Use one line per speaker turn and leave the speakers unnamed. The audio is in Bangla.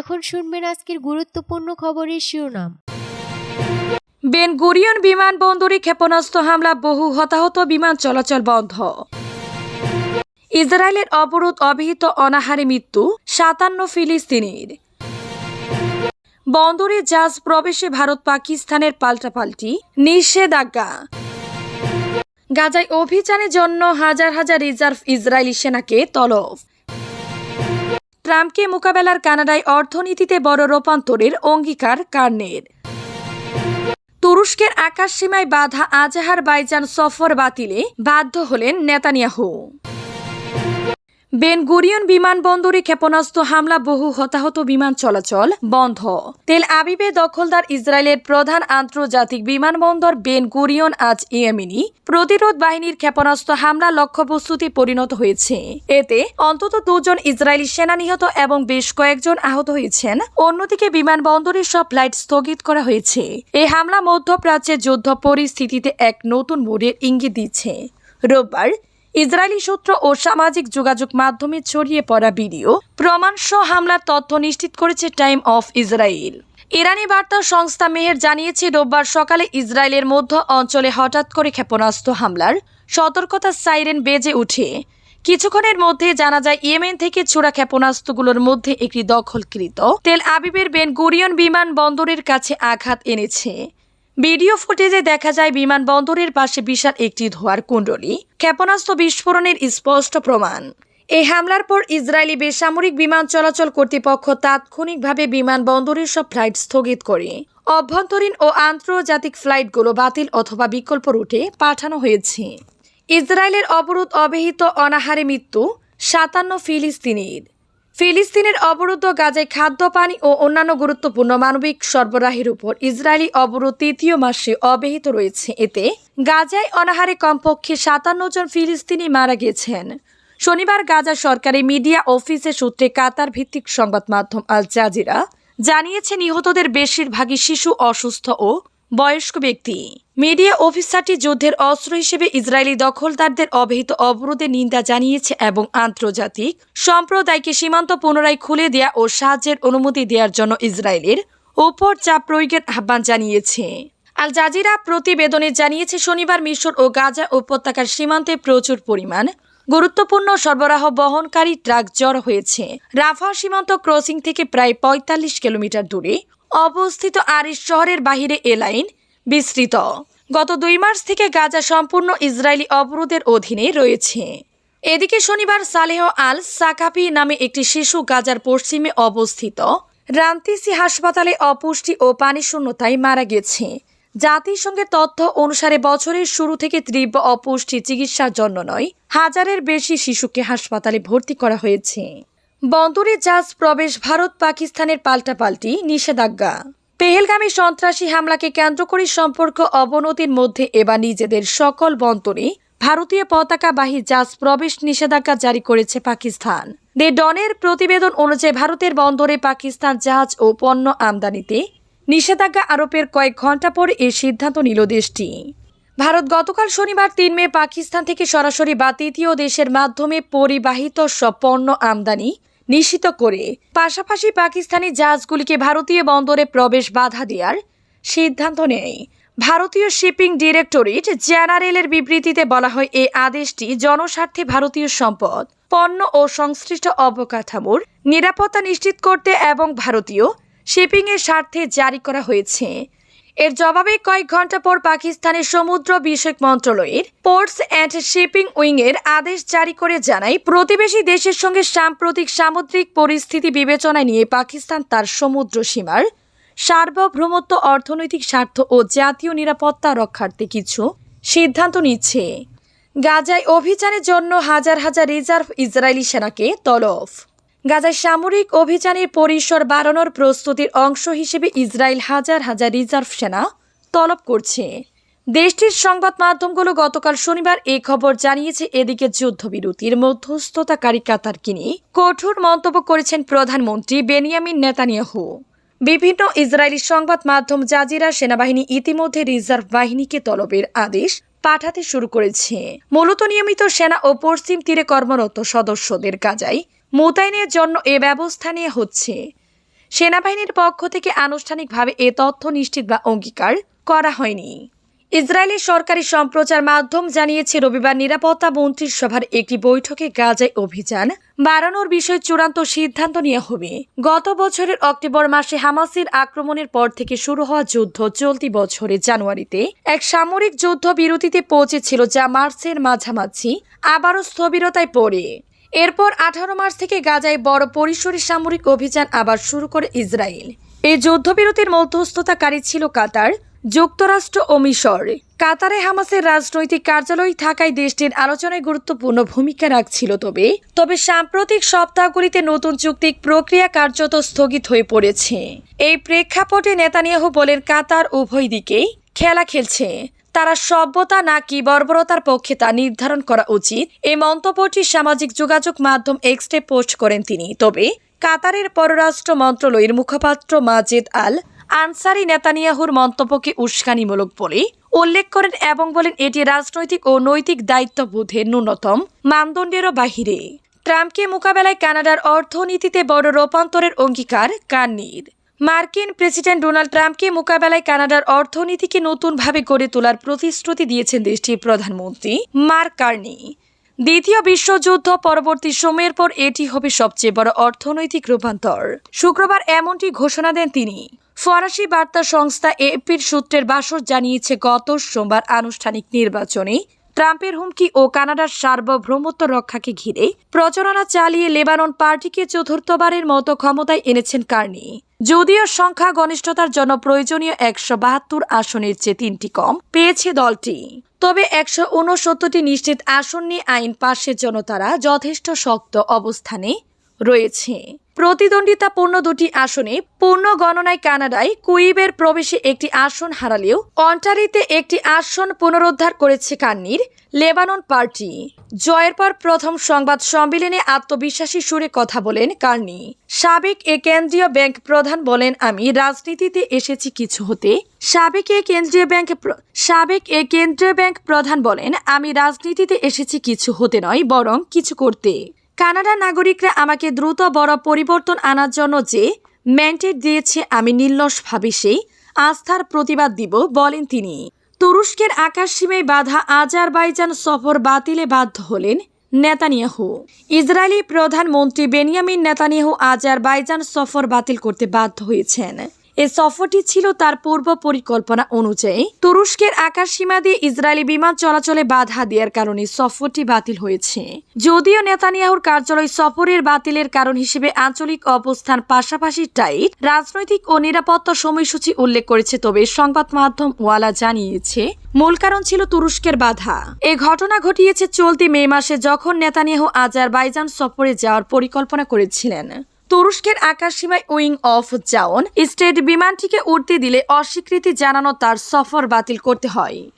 এখন শুনবেন আজকের গুরুত্বপূর্ণ খবরের শিরোনাম
বেনগুরিয়ন বিমানবন্দরে ক্ষেপণাস্ত্র হামলা বহু হতাহত বিমান চলাচল বন্ধ ইসরায়েলের অবরোধ অবিহিত অনাহারে মৃত্যু সাতান্ন ফিলিস্তিনির বন্দরে জাহাজ প্রবেশে ভারত পাকিস্তানের পাল্টাপাল্টি নিষেধাজ্ঞা গাজায় অভিযানের জন্য হাজার হাজার রিজার্ভ ইসরায়েলি সেনাকে তলব ট্রাম্পকে মোকাবেলার কানাডায় অর্থনীতিতে বড় রূপান্তরের অঙ্গীকার কার্নের তুরস্কের আকাশ সীমায় বাধা আজাহার বাইজান সফর বাতিলে বাধ্য হলেন নেতানিয়াহু বেনগুরিয়ন বিমানবন্দরে ক্ষেপণাস্ত্র হামলা বহু হতাহত বিমান চলাচল বন্ধ তেল আবিবে দখলদার ইসরায়েলের প্রধান আন্তর্জাতিক বিমানবন্দর বেনগুরিয়ন আজ ইয়েমিনি প্রতিরোধ বাহিনীর ক্ষেপণাস্ত্র হামলা লক্ষ্যবস্তুতে পরিণত হয়েছে এতে অন্তত দুজন ইসরায়েলি সেনা নিহত এবং বেশ কয়েকজন আহত হয়েছেন অন্যদিকে বিমানবন্দরের সব ফ্লাইট স্থগিত করা হয়েছে এই হামলা মধ্যপ্রাচ্যের যুদ্ধ পরিস্থিতিতে এক নতুন মোড়ের ইঙ্গিত দিচ্ছে রোববার ইসরায়েলি সূত্র ও সামাজিক যোগাযোগ মাধ্যমে ছড়িয়ে পড়া ভিডিও প্রমাণসহ হামলার তথ্য নিশ্চিত করেছে টাইম অফ ইসরায়েল ইরানি বার্তা সংস্থা মেহের জানিয়েছে রোববার সকালে ইসরায়েলের মধ্য অঞ্চলে হঠাৎ করে ক্ষেপণাস্ত্র হামলার সতর্কতা সাইরেন বেজে উঠে কিছুক্ষণের মধ্যে জানা যায় ইয়েমেন থেকে ছোড়া ক্ষেপণাস্ত্রগুলোর মধ্যে একটি দখলকৃত তেল আবিবের বেন গুরিয়ন বিমান বন্দরের কাছে আঘাত এনেছে ভিডিও ফুটেজে দেখা যায় বিমানবন্দরের পাশে বিশাল একটি ধোয়ার কুণ্ডলী ক্ষেপণাস্ত্র বিস্ফোরণের স্পষ্ট প্রমাণ এই হামলার পর ইসরায়েলি বেসামরিক বিমান চলাচল কর্তৃপক্ষ তাৎক্ষণিকভাবে বিমানবন্দরের সব ফ্লাইট স্থগিত করে অভ্যন্তরীণ ও আন্তর্জাতিক ফ্লাইটগুলো বাতিল অথবা বিকল্প রুটে পাঠানো হয়েছে ইসরায়েলের অবরোধ অবহিত অনাহারে মৃত্যু সাতান্ন ফিলিস্তিনির ফিলিস্তিনের অবরুদ্ধ গাজায় খাদ্য পানি ও অন্যান্য গুরুত্বপূর্ণ মানবিক সরবরাহের উপর ইসরায়েলি অবরোধ তৃতীয় মাসে অব্যাহত রয়েছে এতে গাজায় অনাহারে কমপক্ষে সাতান্ন জন ফিলিস্তিনি মারা গেছেন শনিবার গাজা সরকারি মিডিয়া অফিসে সূত্রে কাতার ভিত্তিক সংবাদ মাধ্যম আল জাজিরা জানিয়েছে নিহতদের বেশিরভাগই শিশু অসুস্থ ও বয়স্ক ব্যক্তি মিডিয়া অফিসারটি যুদ্ধের অস্ত্র হিসেবে ইসরায়েলি দখলদারদের অবহিত অবরোধে নিন্দা জানিয়েছে এবং আন্তর্জাতিক সম্প্রদায়কে সীমান্ত পুনরায় খুলে দেয়া ও সাহায্যের অনুমতি দেওয়ার জন্য ইসরায়েলের ওপর চাপ প্রয়োগের আহ্বান জানিয়েছে আল জাজিরা প্রতিবেদনে জানিয়েছে শনিবার মিশর ও গাজা উপত্যকার সীমান্তে প্রচুর পরিমাণ গুরুত্বপূর্ণ সরবরাহ বহনকারী ট্রাক জড় হয়েছে রাফা সীমান্ত ক্রসিং থেকে প্রায় ৪৫ কিলোমিটার দূরে অবস্থিত আরিস শহরের বাহিরে এ লাইন বিস্তৃত গত দুই মাস থেকে গাজা সম্পূর্ণ ইসরায়েলি অবরোধের অধীনে রয়েছে এদিকে শনিবার সালেহ আল সাকাপি নামে একটি শিশু গাজার পশ্চিমে অবস্থিত রান্তিসি হাসপাতালে অপুষ্টি ও পানি শূন্যতায় মারা গেছে জাতিসংঘের তথ্য অনুসারে বছরের শুরু থেকে তীব্র অপুষ্টি চিকিৎসার জন্য নয় হাজারের বেশি শিশুকে হাসপাতালে ভর্তি করা হয়েছে বন্দরে জাহাজ প্রবেশ ভারত পাকিস্তানের পাল্টাপাল্টি নিষেধাজ্ঞা পেহেলগামী সন্ত্রাসী হামলাকে কেন্দ্র করে সম্পর্ক অবনতির মধ্যে এবার নিজেদের সকল বন্দরে ভারতীয় পতাকাবাহী জাহাজ প্রবেশ নিষেধাজ্ঞা জারি করেছে পাকিস্তান দে ডনের প্রতিবেদন অনুযায়ী ভারতের বন্দরে পাকিস্তান জাহাজ ও পণ্য আমদানিতে নিষেধাজ্ঞা আরোপের কয়েক ঘণ্টা পর এ সিদ্ধান্ত নিল দেশটি ভারত গতকাল শনিবার তিন মে পাকিস্তান থেকে সরাসরি বা তৃতীয় দেশের মাধ্যমে পরিবাহিত সব পণ্য আমদানি নিশ্চিত করে পাশাপাশি পাকিস্তানি জাহাজগুলিকে ভারতীয় বন্দরে প্রবেশ বাধা দেওয়ার সিদ্ধান্ত নেয় ভারতীয় শিপিং ডিরেক্টরেট জেনারেলের বিবৃতিতে বলা হয় এই আদেশটি জনস্বার্থে ভারতীয় সম্পদ পণ্য ও সংশ্লিষ্ট অবকাঠামোর নিরাপত্তা নিশ্চিত করতে এবং ভারতীয় শিপিংয়ের স্বার্থে জারি করা হয়েছে এর জবাবে কয়েক ঘন্টা পর পাকিস্তানের সমুদ্র বিষয়ক মন্ত্রণালয়ের পোর্টস অ্যান্ড শিপিং উইংয়ের আদেশ জারি করে জানায় প্রতিবেশী দেশের সঙ্গে সাম্প্রতিক সামুদ্রিক পরিস্থিতি বিবেচনায় নিয়ে পাকিস্তান তার সমুদ্র সীমার সার্বভৌমত্ব অর্থনৈতিক স্বার্থ ও জাতীয় নিরাপত্তা রক্ষার্থে কিছু সিদ্ধান্ত নিচ্ছে গাজায় অভিযানের জন্য হাজার হাজার রিজার্ভ ইসরায়েলি সেনাকে তলফ গাজায় সামরিক অভিযানের পরিসর বাড়ানোর প্রস্তুতির অংশ হিসেবে ইসরায়েল হাজার হাজার রিজার্ভ সেনা তলব করছে দেশটির সংবাদ মাধ্যমগুলো গতকাল শনিবার এ খবর জানিয়েছে এদিকে যুদ্ধবিরতির মধ্যস্থতাকারী কাতারকিনি কঠোর মন্তব্য করেছেন প্রধানমন্ত্রী বেনিয়ামিন নেতানিয়াহু বিভিন্ন ইসরায়েলি সংবাদ মাধ্যম জাজিরা সেনাবাহিনী ইতিমধ্যে রিজার্ভ বাহিনীকে তলবের আদেশ পাঠাতে শুরু করেছে মূলত নিয়মিত সেনা ও পশ্চিম তীরে কর্মরত সদস্যদের কাজায় মোতায়েনের জন্য এ ব্যবস্থা নিয়ে হচ্ছে সেনাবাহিনীর পক্ষ থেকে আনুষ্ঠানিকভাবে এ তথ্য নিশ্চিত বা অঙ্গীকার করা হয়নি ইসরায়েলের সরকারি সম্প্রচার মাধ্যম জানিয়েছে রবিবার নিরাপত্তা মন্ত্রীর সভার একটি বৈঠকে গাজায় অভিযান বাড়ানোর বিষয়ে চূড়ান্ত সিদ্ধান্ত নেওয়া হবে গত বছরের অক্টোবর মাসে হামাসির আক্রমণের পর থেকে শুরু হওয়া যুদ্ধ চলতি বছরের জানুয়ারিতে এক সামরিক যুদ্ধ বিরতিতে পৌঁছেছিল যা মার্চের মাঝামাঝি আবারও স্থবিরতায় পড়ে এরপর আঠারো মার্চ থেকে গাজায় বড় পরিসরে সামরিক অভিযান আবার শুরু করে ইসরায়েল এই যুদ্ধবিরতির মধ্যস্থতাকারী ছিল কাতার যুক্তরাষ্ট্র ও মিশর কাতারে হামাসের রাজনৈতিক কার্যালয় থাকায় দেশটির আলোচনায় গুরুত্বপূর্ণ ভূমিকা রাখছিল তবে তবে সাম্প্রতিক সপ্তাহগুলিতে নতুন চুক্তি প্রক্রিয়া কার্যত স্থগিত হয়ে পড়েছে এই প্রেক্ষাপটে নেতানিয়াহু বলেন কাতার উভয় দিকেই খেলা খেলছে তারা সভ্যতা নাকি বর্বরতার পক্ষে তা নির্ধারণ করা উচিত এই মন্তব্যটি সামাজিক যোগাযোগ মাধ্যম এক্সটে পোস্ট করেন তিনি তবে কাতারের পররাষ্ট্র মন্ত্রণালয়ের মুখপাত্র মাজেদ আল আনসারি নেতানিয়াহুর মন্তব্যকে উস্কানিমূলক বলে উল্লেখ করেন এবং বলেন এটি রাজনৈতিক ও নৈতিক দায়িত্ববোধের ন্যূনতম মানদণ্ডেরও বাহিরে ট্রাম্পকে মোকাবেলায় কানাডার অর্থনীতিতে বড় রূপান্তরের অঙ্গীকার কান্নির মার্কিন প্রেসিডেন্ট ডোনাল্ড ট্রাম্পকে মোকাবেলায় কানাডার অর্থনীতিকে নতুনভাবে গড়ে তোলার প্রতিশ্রুতি দিয়েছেন দেশটির প্রধানমন্ত্রী মার্ক কার্নি দ্বিতীয় বিশ্বযুদ্ধ পরবর্তী সময়ের পর এটি হবে সবচেয়ে বড় অর্থনৈতিক রূপান্তর শুক্রবার এমনটি ঘোষণা দেন তিনি ফরাসি বার্তা সংস্থা এপির সূত্রের বাসর জানিয়েছে গত সোমবার আনুষ্ঠানিক নির্বাচনে ট্রাম্পের হুমকি ও কানাডার সার্বভৌমত্ব রক্ষাকে ঘিরে প্রচারণা চালিয়ে লেবানন পার্টিকে চতুর্থবারের মতো ক্ষমতায় এনেছেন কার্নি যদিও সংখ্যা গনিষ্ঠতার জন্য প্রয়োজনীয় একশো বাহাত্তর আসনের চেয়ে তিনটি কম পেয়েছে দলটি তবে একশো উনসত্তরটি নিশ্চিত আসন নিয়ে আইন পাশের জন্য তারা যথেষ্ট শক্ত অবস্থানে রয়েছে প্রতিদ্বন্দ্বিতাপূর্ণ দুটি আসনে পূর্ণ গণনায় কানাডায় কুইবের প্রবেশে একটি আসন হারালেও অন্টারিতে একটি আসন পুনরুদ্ধার করেছে কান্নির লেবানন পার্টি জয়ের পর প্রথম সংবাদ সম্মেলনে আত্মবিশ্বাসী সুরে কথা বলেন কার্নি সাবেক এ কেন্দ্রীয় ব্যাংক প্রধান বলেন আমি রাজনীতিতে এসেছি কিছু হতে সাবেক এ কেন্দ্রীয় ব্যাংক সাবেক এ কেন্দ্রীয় ব্যাংক প্রধান বলেন আমি রাজনীতিতে এসেছি কিছু হতে নয় বরং কিছু করতে কানাডা নাগরিকরা আমাকে দ্রুত বড় পরিবর্তন আনার জন্য যে ম্যান্ডেট দিয়েছে আমি নির্লসভাবে সেই আস্থার প্রতিবাদ দিব বলেন তিনি তুরস্কের আকাশ বাধা আজারবাইজান সফর বাতিলে বাধ্য হলেন নেতানিয়াহু ইসরায়েলি প্রধানমন্ত্রী বেনিয়ামিন নেতানিয়াহু আজারবাইজান সফর বাতিল করতে বাধ্য হয়েছেন এ সফরটি ছিল তার পূর্ব পরিকল্পনা অনুযায়ী তুরস্কের আকাশ সীমা দিয়ে ইসরায়েলি বিমান চলাচলে বাধা দেওয়ার কারণে সফরটি বাতিল হয়েছে যদিও নেতানিয়াহুর কার্যালয় সফরের বাতিলের কারণ হিসেবে আঞ্চলিক অবস্থান পাশাপাশি টাইট রাজনৈতিক ও নিরাপত্তা সময়সূচি উল্লেখ করেছে তবে সংবাদ মাধ্যম ওয়ালা জানিয়েছে মূল কারণ ছিল তুরস্কের বাধা এ ঘটনা ঘটিয়েছে চলতি মে মাসে যখন নেতানিয়াহু আজার বাইজান সফরে যাওয়ার পরিকল্পনা করেছিলেন তুরস্কের আকাশসীমায় উইং অফ জাওন স্টেট বিমানটিকে উড়তে দিলে অস্বীকৃতি জানানো তার সফর বাতিল করতে হয়